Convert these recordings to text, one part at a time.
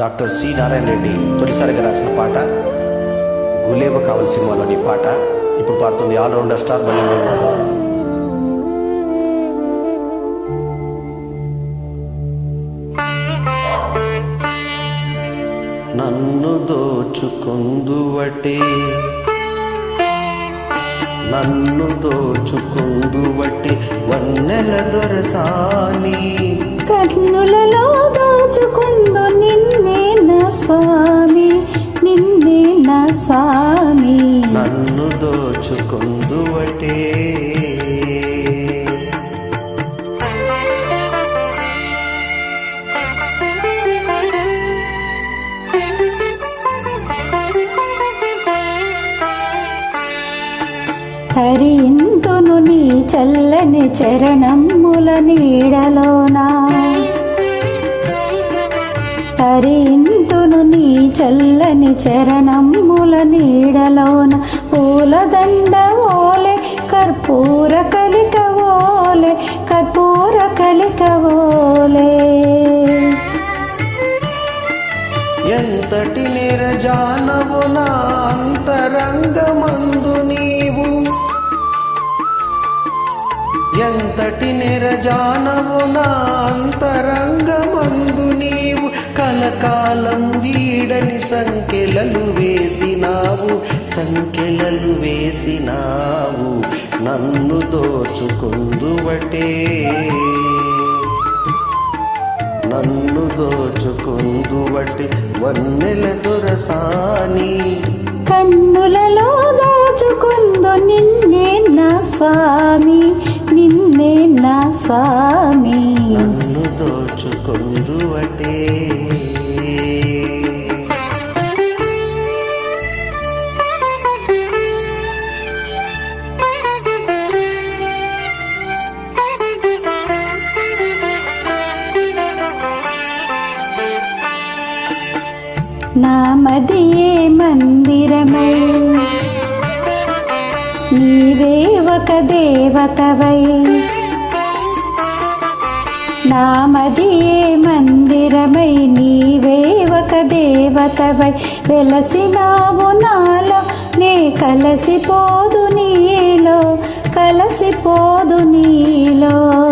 Doctor C Narayana Reddy తొలిసారిగా రాసిన పాట. గులేబ కావల్ సినిమాలోని పాట. ఇప్పుడు పాడుతుంది ఆల్రౌండర్ స్టార్ బల్లి నన్ను దోచుకుందువటే నన్ను దోచుకుందువటే వన్నెల దొరసాని. స్వామి. నన్ను దోచుకుందువటే హరింతును నీ చల్లని చరణముల నీడలోనా. హరింతును నీ చల్లని పూల నీడలోన పూలదండ ఓలే కర్పూర కలిక ఓలే కర్పూర కలిక ఓలే. ఎంతటి నిరజానవు నా అంతరంగమందు నీవు? ఎంతటి నిరజానవు నా అంతరంగమందు నీవు? కలకాలం వీడని సంఖ్యలలు వేసినావు సంఖ్యలలు వేసినావు నన్ను దోచుకుందువటే. నన్ను దోచుకుందువటి వన్నెల దొరసాని. కన్నులలో దాచుకుందు నిన్నే నా స్వామి నిన్నే నా స్వామి. నన్ను దోచుకుందువటే. నామదియే మందిరమై. నీవే ఒక దేవతవై. నామదియే మందిరమై నీవే ఒక దేవతవై. వెలసినావు నాలో నే కలసిపోదు నీలో కలసిపోదు నీలో.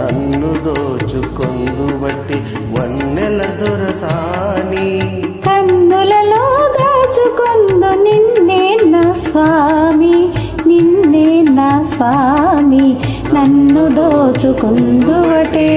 నన్ను దోచుకొందువట్టి వన్నెల దొరసాని. కన్నులలో దాచుకొందు నిన్నే నా స్వామి నిన్నే నా స్వామి నన్ను దోచుకుందువటే